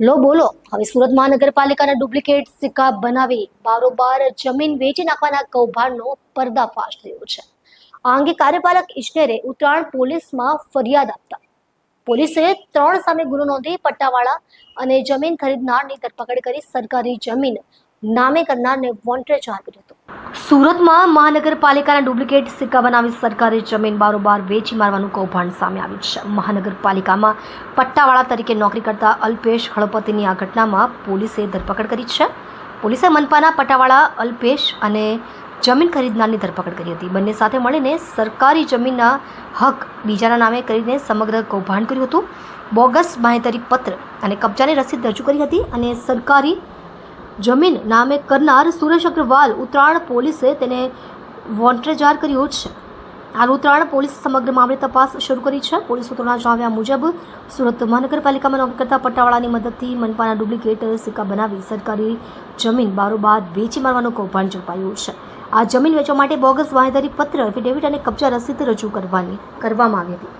લો, બોલો. હવે સુરત મહાનગરપાલિકાના ડુપ્લિકેટ સિક્કા બનાવી બારોબાર જમીન વેચી નાખવાના કૌભાંડનો પર્દાફાશ થયો છે. આ અંગે કાર્યપાલક ઇજનેરે ઉત્તરાયણ પોલીસમાં ફરિયાદ આપતા. પોલીસે ત્રણ સામે ગુનો નોંધી પટ્ટાવાળા અને જમીન ખરીદનારની ધરપકડ કરી સરકારી જમીન નામે કરનારને વોન્ટેડ જાહેર કર્યો સુરતમાં મહાનગરપાલિકાના ડુપ્લિકેટ સિક્કા બનાવી સરકારી જમીન બારોબાર વેચી મારવાનું કૌભાંડ સામે આવ્યું છે. મહાનગરપાલિકામાં પટ્ટાવાળા તરીકે નોકરી કરતા અલ્પેશ હળપતિની આ ઘટનામાં પોલીસે ધરપકડ કરી છે. પોલીસે મનપાના પટ્ટાવાળા અલ્પેશ અને જમીન ખરીદનારની ધરપકડ કરી હતી. બંને સાથે મળીને સરકારી જમીનના હક બીજાના નામે કરીને સમગ્ર કૌભાંડ કર્યું હતું. બોગસ બાંહેધરી પત્ર અને કબજાની રસીદ રજૂ કરી હતી અને સરકારી જમીન નામે કરનાર સુરેશ અગ્રવાલ ઉત્તરાયણ પોલીસે તેને વોન્ટેડ જાહેર કર્યો છે. હાલ ઉત્તરાયણ પોલીસ સમગ્ર મામલે તપાસ શરૂ કરી છે. પોલીસ સૂત્રોના જણાવ્યા મુજબ સુરત મહાનગરપાલિકામાં નોકરી કરતા પટ્ટાવાળાની મદદથી મનપાના ડુપ્લિકેટ સિક્કા બનાવી સરકારી જમીન બારોબાર વેચી મારવાનું કૌભાંડ ઝડપાયું છે. આ જમીન વેચવા માટે બોગસ વાહેદારી પત્ર એફિડેવિટ અને કબજા રસીદ રજૂ કરવાની કરવામાં આવી હતી.